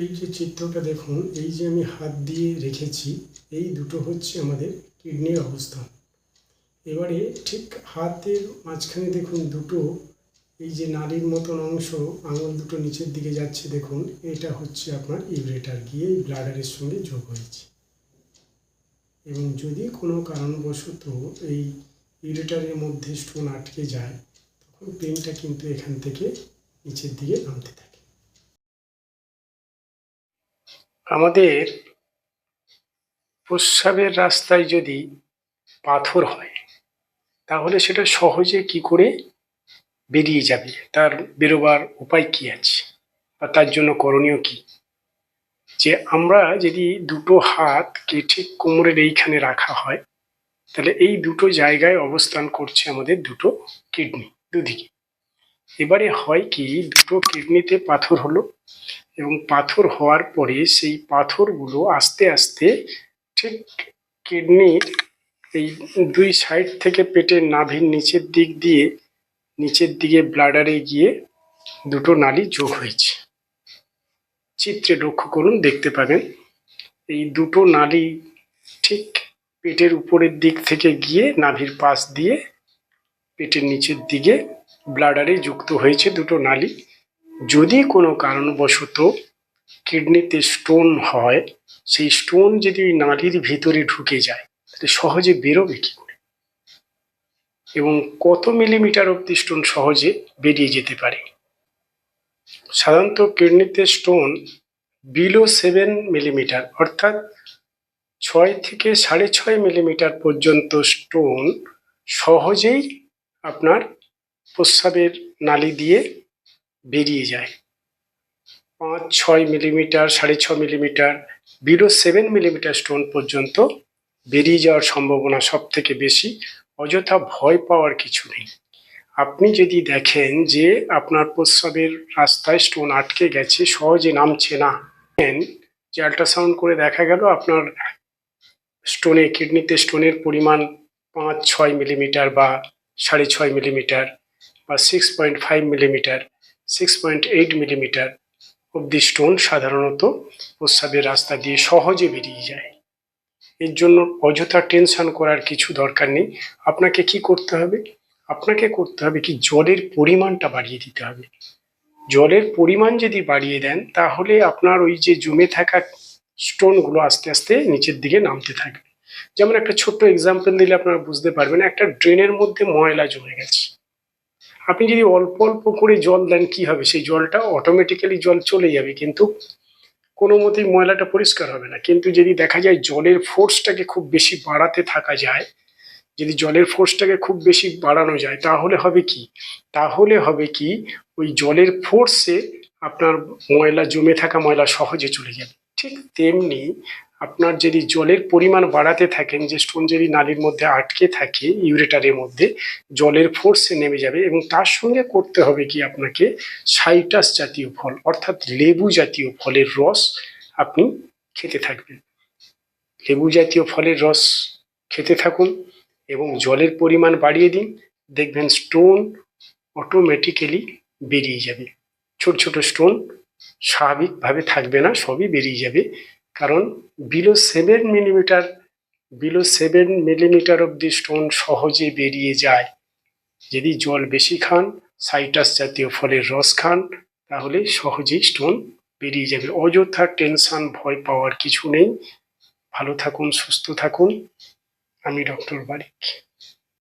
এই যে চিত্রটা দেখুন, এই যে আমি হাত দিয়ে রেখেছি, এই দুটো হচ্ছে আমাদের কিডনির অবস্থান এবারে ঠিক হাতের মাঝখানে দেখুন দুটো, এই যে নারীর মতন অংশ, আঙুল দুটো নিচের দিকে যাচ্ছে দেখুন, এটা হচ্ছে আপনার ইউরেটার, গিয়ে এই ব্লাডারের সঙ্গে যোগ হয়েছে। এবং যদি কোনো কারণবশত এই ইউরেটারের মধ্যে স্টোন আটকে যায়, তখন পেনটা কিন্তু এখান থেকে নিচের দিকে নামতে থাকে। আমাদের প্রস্রাবের রাস্তায় যদি পাথর হয়, তাহলে সেটা সহজে কি করে বেরিয়ে যাবে? তার বেরোবার উপায় কি আছে? বা তার জন্য করণীয় কি? যে আমরা যদি দুটো হাতকে ঠিক কোমরের এইখানে রাখা হয়, তাহলে এই দুটো জায়গায় অবস্থান করছে আমাদের দুটো কিডনি দুদিকে। এবারে হয় কি, দুটো কিডনিতে পাথর হলো এবং পাথর হওয়ার পরে সেই পাথরগুলো আস্তে আস্তে ঠিক কিডনির এই দুই সাইড থেকে পেটের নাভির নিচের দিক দিয়ে, নিচের দিকে ব্লাডারে গিয়ে দুটো নালী যোগ হয়েছে। চিত্রে লক্ষ্য করুন, দেখতে পাবেন এই দুটো নালী ঠিক পেটের উপরের দিক থেকে গিয়ে নাভির পাশ দিয়ে পেটের নিচের দিকে ব্লাডারে যুক্ত হয়েছে দুটো নালী। যদি কোনো কারণবশত কিডনিতে স্টোন হয়, সেই স্টোন যদি ওই নালির ভিতরে ঢুকে যায়, তাহলে সহজে বেরোবে কি করে? এবং কত মিলিমিটার অব্দি স্টোন সহজে বেরিয়ে যেতে পারে? সাধারণত কিডনিতে স্টোন বিলো সেভেন মিলিমিটার অর্থাৎ ছয় থেকে সাড়ে ছয় মিলিমিটার পর্যন্ত স্টোন সহজেই আপনার প্রস্রাবের নালি দিয়ে বেরিয়ে যায়। পাঁচ, ছয় মিলিমিটার, সাড়ে ছ millimetre below seven millimetre stone পর্যন্ত বেরিয়ে যাওয়ার সম্ভাবনা সব থেকে বেশি। অযথা ভয় পাওয়ার কিছু নেই। আপনি যদি দেখেন যে আপনার প্রস্রাবের রাস্তায় স্টোন আটকে গেছে, সহজে নামছে না যে আল্ট্রাসাউন্ড করে দেখা গেল আপনার স্টোনে, কিডনিতে স্টোনের পরিমাণ পাঁচ, ছয় মিলিমিটার বা সাড়ে ছয় মিলিমিটার। বা six point five millimetre six point eight millimetre অব্দি স্টোন সাধারণত প্রস্রাবের রাস্তা দিয়ে সহজে বেরিয়ে যায়। এর জন্য অযথা টেনশন করার কিছু দরকার নেই। আপনাকে কি করতে হবে? আপনাকে করতে হবে কি জলের পরিমাণটা বাড়িয়ে দিতে হবে। জলের পরিমাণ যদি বাড়িয়ে দেন, তাহলে আপনার ওই যে জমে থাকা স্টোনগুলো আস্তে আস্তে নিচের দিকে নামতে থাকবে। যেমন একটা ছোট্ট এক্সাম্পল দিলে আপনারা বুঝতে পারবেন, একটা ড্রেনের মধ্যে ময়লা জমে গেছে। আপনি যদি অল্প অল্প করে জল দেন, কি হবে? সেই জলটা অটোমেটিক্যালি জল চলে যাবে, কিন্তু কোনো মতেই ময়লাটা পরিষ্কার হবে না। কিন্তু যদি দেখা যায় জলের ফোর্সটাকে খুব বেশি বাড়াতে থাকা যায়, যদি জলের ফোর্সটাকে খুব বেশি বাড়ানো যায়, তাহলে হবে কি? তাহলে হবে কি, ওই জলের ফোর্সে আপনার ময়লা, জমে থাকা ময়লা সহজে চলে যাবে। ঠিক তেমনি আপনার যদি জলের পরিমাণ বাড়াতে থাকেন, যে স্টোন যদি নালীর মধ্যে আটকে থাকে ইউরেটারের মধ্যে, জলের ফোর্সে নেমে যাবে এবং তার সঙ্গে করতে হবে কি আপনাকে সাইটাস জাতীয় ফল, অর্থাৎ লেবু জাতীয় ফলের রস আপনি খেতে থাকবেন। লেবু জাতীয় ফলের রস খেতে থাকুন এবং জলের পরিমাণ বাড়িয়ে দিন, দেখবেন স্টোন অটোমেটিক্যালি বেরিয়ে যাবে। ছোট ছোট স্টোন স্বাভাবিকভাবে থাকবে না, সবই বেরিয়ে যাবে। কারণ below seven millimetre below seven millimetre অব্দি স্টোন সহজে বেরিয়ে যায়। যদি জল বেশি খান সাইটাস জাতীয় ফলের রস খান, তাহলে সহজেই স্টোন বেরিয়ে যাবে। অযথা টেনশন ভয় পাওয়ার কিছু নেই। ভালো থাকুন, সুস্থ থাকুন। আমি ডক্টর বারিক